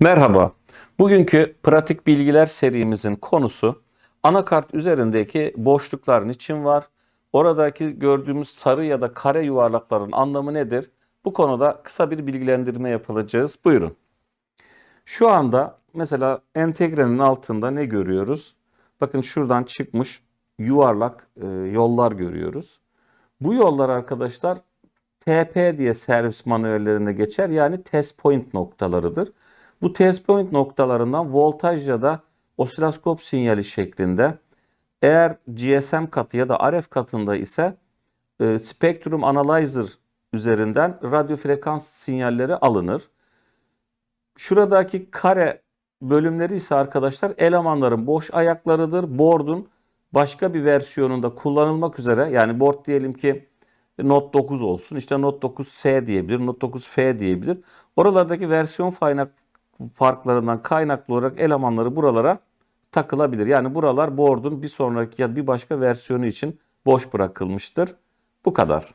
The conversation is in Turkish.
Merhaba. Bugünkü pratik bilgiler serimizin konusu anakart üzerindeki boşluklar niçin var? Oradaki gördüğümüz sarı ya da kare yuvarlakların anlamı nedir? Bu konuda kısa bir bilgilendirme yapacağız. Buyurun. Şu anda mesela entegrenin altında ne görüyoruz? Bakın şuradan çıkmış yuvarlak e, yollar görüyoruz. Bu yollar arkadaşlar TP diye servis manuellerinde geçer. Yani test point noktalarıdır. Bu test point noktalarından voltaj ya da osiloskop sinyali şeklinde eğer GSM katı ya da RF katında ise e, Spectrum Analyzer üzerinden radyo frekans sinyalleri alınır. Şuradaki kare bölümleri ise arkadaşlar elemanların boş ayaklarıdır. Board'un başka bir versiyonunda kullanılmak üzere yani board diyelim ki Note 9 olsun. İşte Note 9S diyebilir, Note 9F diyebilir. Oralardaki versiyon kaynak farklarından kaynaklı olarak elemanları buralara takılabilir. Yani buralar board'un bir sonraki ya bir başka versiyonu için boş bırakılmıştır. Bu kadar.